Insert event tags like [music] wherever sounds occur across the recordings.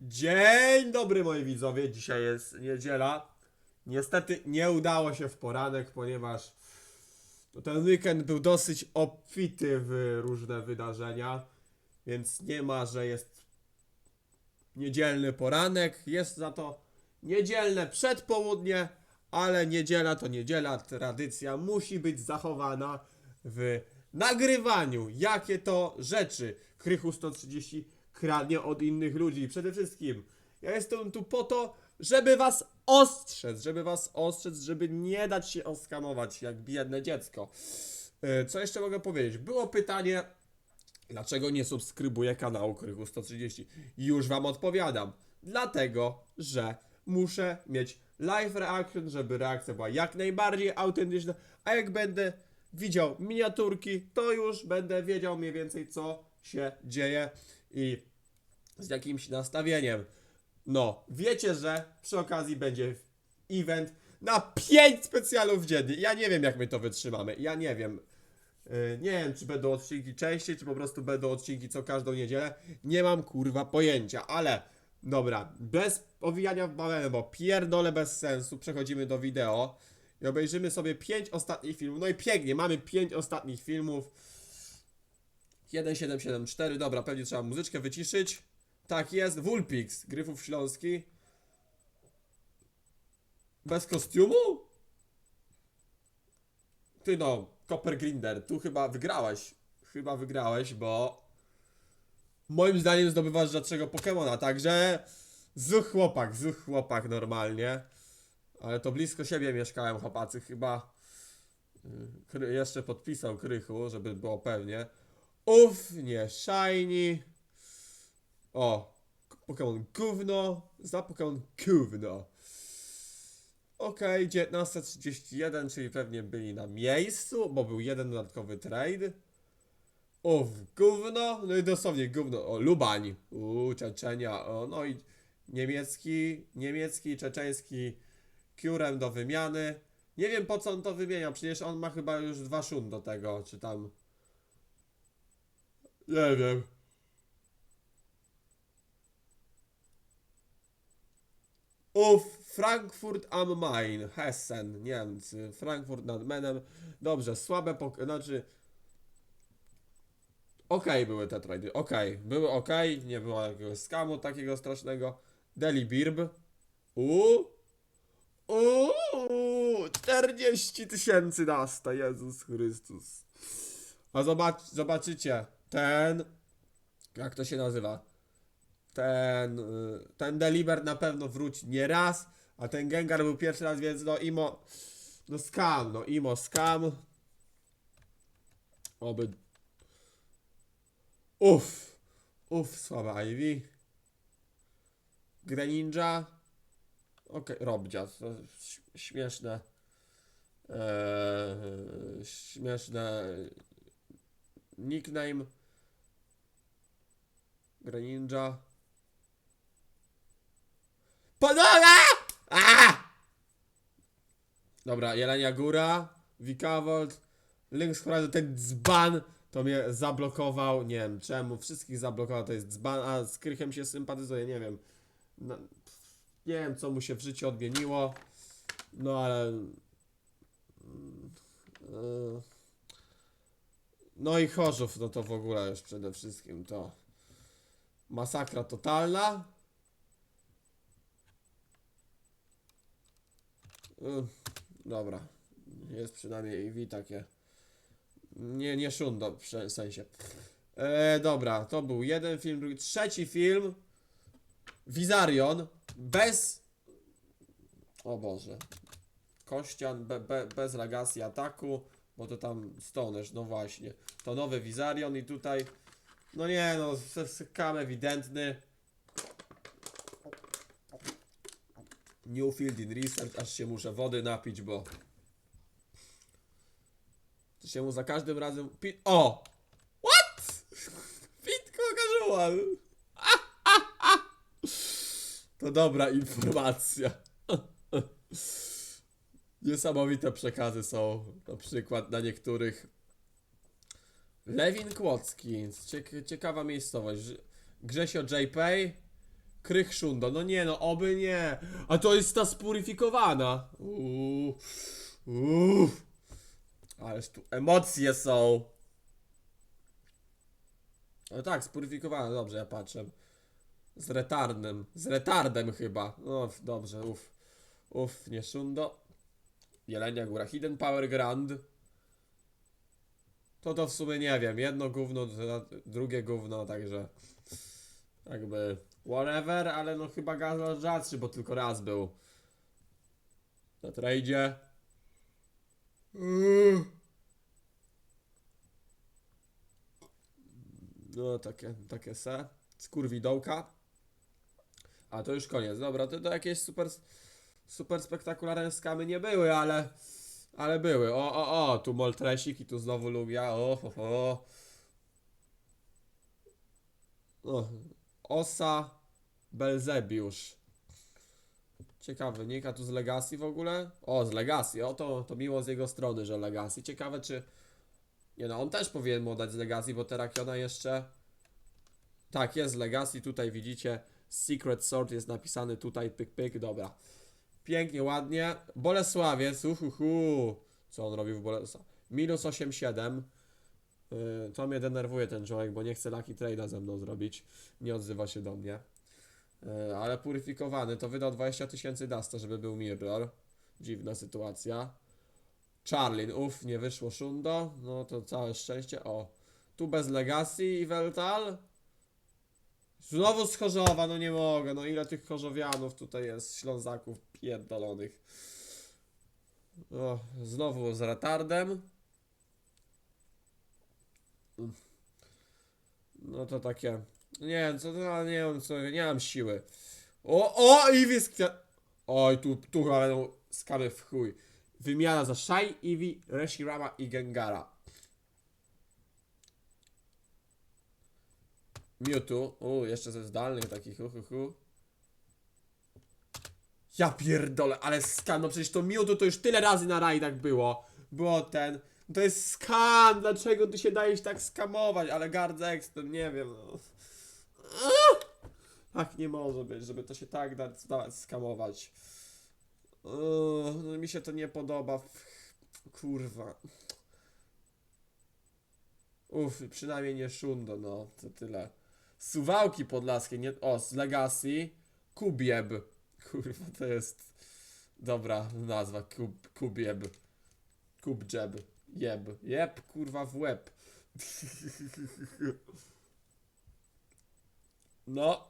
Dzień dobry moi widzowie, dzisiaj jest niedziela. Niestety nie udało się w poranek, ponieważ ten weekend był dosyć obfity w różne wydarzenia, więc nie ma, że jest niedzielny poranek, jest za to niedzielne przedpołudnie, ale niedziela to niedziela, tradycja musi być zachowana w nagrywaniu. Jakie to rzeczy Krychu 130 kradnie od innych ludzi. Przede wszystkim ja jestem tu po to, żeby was ostrzec, żeby was ostrzec, żeby nie dać się oskamować jak biedne dziecko. E, Co jeszcze mogę powiedzieć? Było pytanie, dlaczego nie subskrybuję kanału Krychu 130. I już wam odpowiadam. Dlatego, że muszę mieć live reaction, żeby reakcja była jak najbardziej autentyczna, a jak będę widział miniaturki, to już będę wiedział mniej więcej co się dzieje i z jakimś nastawieniem. No, wiecie, że przy okazji będzie event na 5 specjalów dziennie. Ja nie wiem, jak my to wytrzymamy. Ja nie wiem. Yy, nie wiem, czy będą odcinki częściej, czy po prostu będą odcinki co każdą niedzielę. Nie mam kurwa pojęcia, ale dobra, bez owijania w bawełnę, bo pierdolę bez sensu. Przechodzimy do wideo i obejrzymy sobie 5 ostatnich filmów. No i pięknie, mamy 5 ostatnich filmów. 1774, dobra, pewnie trzeba muzyczkę wyciszyć. Tak jest, Wulpix, Gryfów Śląski. Bez kostiumu? Ty no, Copper Grinder, tu chyba wygrałeś. Chyba wygrałeś, bo moim zdaniem zdobywasz rzadszego Pokemona, także zuch chłopak, zuch chłopak normalnie. Ale to blisko siebie mieszkałem, chłopacy, chyba y, Kry, jeszcze podpisał Krychu, żeby było pewnie. Uff, nie shiny. O, Pokémon gówno, za Pokémon gówno. Okej, 19.31, czyli pewnie byli na miejscu, bo był jeden dodatkowy trade. Uff, gówno, no i dosłownie gówno. O, Lubań, uuu, Czeczenia, o, no i niemiecki, niemiecki, czeczeński Kurem do wymiany. Nie wiem po co on to wymienia, przecież on ma chyba już dwa szun do tego, czy tam... Nie wiem. Uff, Frankfurt am Main, Hessen, Niemcy, Frankfurt nad Menem. Dobrze, słabe pok... znaczy... Okej były te trady, okej, były okej, nie było jakiegoś skamu takiego strasznego. Deli Birb. Uuu, uuu, 40 tysięcy nasta, Jezus Chrystus. A zobacz, zobaczycie, ten, jak to się nazywa? Ten, y, ten Deliber na pewno wróci nie raz, a ten Gengar był pierwszy raz, więc no imo, no skam, no imo skam. Oby. Uff, uff, słaba Ivy. Greninja. Okej, Robdzia, to ś- śmieszne. Eee, śmieszne nickname. Greninja. A! Dobra, Jelenia Góra, Wikavolt, Lynx Horizon, ten dzban to mnie zablokował, nie wiem czemu, wszystkich zablokował, to jest dzban, a z Krychem się sympatyzuje, nie wiem. No, nie wiem co mu się w życiu odmieniło, no ale... mm, e, No i Chorzów, no to w ogóle już przede wszystkim to masakra totalna. Dobra. Jest przynajmniej EV takie. Nie, nie szundo w sensie. E, dobra, to był jeden film, drugi, trzeci film. Wizarion. Bez. O Boże. Kościan be, be, bez legacji ataku. Bo to tam Stonerz, no właśnie. To nowy Wizarion i tutaj. No nie no, skam ewidentny. New Field in Research, aż się muszę wody napić, bo to się mu za każdym razem... Pi o! What? [laughs] Pitko casual! [laughs] To dobra informacja. [laughs] Niesamowite przekazy są, na przykład na niektórych. Lewin ciek ciekawa miejscowość. Grzesio JP, Krych Shundo. No nie no, oby nie. A to jest ta spurifikowana. Uuu. Uuu. Ależ tu emocje są. No tak, spurifikowana, dobrze, ja patrzę. Z retardem. Z retardem chyba. No dobrze, uff. Uff, nie Shundo. Jelenia Góra. Hidden Power Grand. To to w sumie nie wiem. Jedno gówno, drugie gówno, także jakby whatever, ale no chyba Gazal rzadszy, bo tylko raz był na tradzie. Mm. No takie, takie se. Skurwidołka. A to już koniec. Dobra, to, to jakieś super, super spektakularne skamy nie były, ale ale były. O, o, o, tu Moltresik i tu znowu Lugia. O, ho, ho. Osa Belzebiusz. Ciekawy nick, a tu z Legacy w ogóle? O, z Legacy, o to, to miło z jego strony, że Legacy. Ciekawe czy... Nie no, on też powinien mu oddać z Legacy, bo Terakiona jeszcze... Tak, jest z Legacy, tutaj widzicie Secret Sword jest napisany tutaj, pyk pyk, dobra. Pięknie, ładnie. Bolesławiec, uhuhu. Co on robił w Bolesławie? Minus 8,7. Yy, to mnie denerwuje ten człowiek, bo nie chce Lucky Trade'a ze mną zrobić. Nie odzywa się do mnie. Yy, ale puryfikowany to wydał 20 tysięcy Dasta, żeby był Mirror. Dziwna sytuacja. Charlin, uff, nie wyszło Shundo. No to całe szczęście. O, tu bez Legacy i Weltal. Znowu z Chorzowa, no nie mogę, no ile tych Chorzowianów tutaj jest, Ślązaków pierdolonych. O, znowu z retardem. No to takie, nie wiem, co, no, nie wiem, co, nie mam siły. O, o, Eevee z. Oj, tu, tu będą skamy w chuj. Wymiana za Shai, Eevee, Reshirama i Gengara. Mewtwo. O, jeszcze ze zdalnych takich, hu, hu, hu. Ja pierdolę, ale skan, no przecież to Mewtwo to już tyle razy na rajdach było. Było ten. To jest skan, dlaczego ty się dajesz tak skamować, ale gardzę ekstem, nie wiem, no. Tak nie może być, żeby to się tak da, dawać skamować. Uuu, no mi się to nie podoba. Kurwa. Uff, przynajmniej nie Shundo, no, to tyle. Suwałki podlaskie, nie... O, z Legacy. Kubieb. Kurwa, to jest... Dobra nazwa, Kub, Kubieb. Kubjeb. Jeb. Jeb, kurwa, w łeb. No.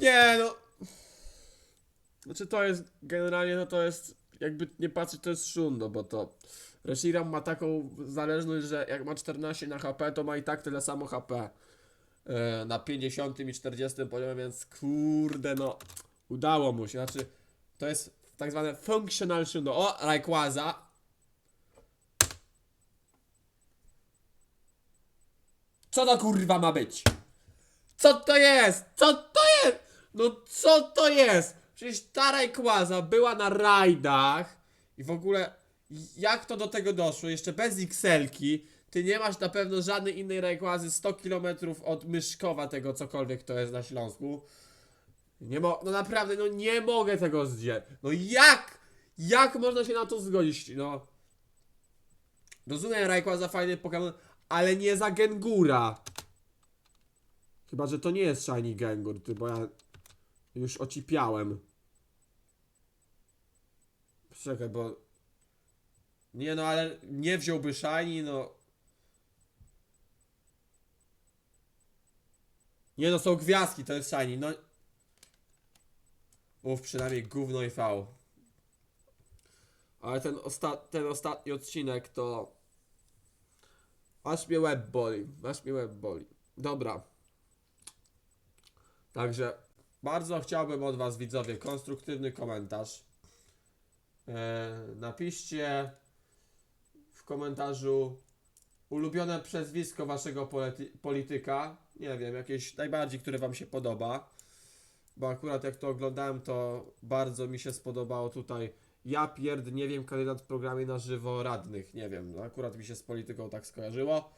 Nie no. Znaczy to jest, generalnie no to jest, jakby nie patrzeć to jest Shundo, bo to Reshiram ma taką zależność, że jak ma 14 na HP, to ma i tak tyle samo HP na 50 i 40 poziomie, więc kurde no, udało mu się, znaczy to jest tak zwane functional Shundo. O, Rayquaza. Co to kurwa ma być? Co to jest? Co to jest? No co to jest? Przecież ta Rayquaza była na rajdach i w ogóle jak to do tego doszło? Jeszcze bez Xelki. Ty nie masz na pewno żadnej innej Rayquazy 100 km od Myszkowa tego cokolwiek to jest na Śląsku. Nie mo no naprawdę, no nie mogę tego zdzieć. No jak? Jak można się na to zgodzić? No. Rozumiem Rayquaza fajny Pokémon, ale nie za Gengura. Chyba, że to nie jest Shiny Gengur, ty, bo ja już ocipiałem. Czekaj, bo... Nie no, ale nie wziąłby Shiny, no... Nie no, są gwiazdki, to jest Shiny, no... Mów przynajmniej gówno i V. Ale ten, osta ten ostatni odcinek to... Aż mnie łeb boli, aż mnie łeb boli. Dobra. Także bardzo chciałbym od Was, widzowie, konstruktywny komentarz. E, napiszcie w komentarzu ulubione przezwisko Waszego polity- polityka. Nie wiem, jakieś najbardziej, które Wam się podoba. Bo akurat jak to oglądałem, to bardzo mi się spodobało tutaj Ja pierd, nie wiem, kandydat w programie na żywo radnych, nie wiem, no akurat mi się z polityką tak skojarzyło.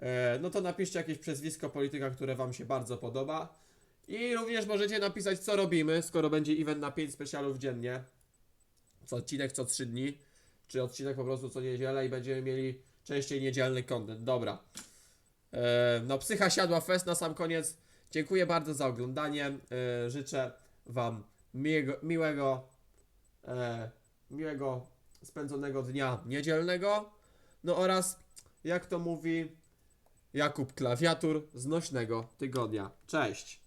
E, no to napiszcie jakieś przezwisko polityka, które Wam się bardzo podoba. I również możecie napisać, co robimy, skoro będzie event na 5 specjalów dziennie. Co odcinek co 3 dni, czy odcinek po prostu co niedzielę i będziemy mieli częściej niedzielny content. Dobra. E, no, Psycha siadła fest na sam koniec. Dziękuję bardzo za oglądanie. E, życzę Wam miłego, miłego, e, miłego spędzonego dnia niedzielnego. No oraz, jak to mówi Jakub Klawiatur, znośnego tygodnia. Cześć!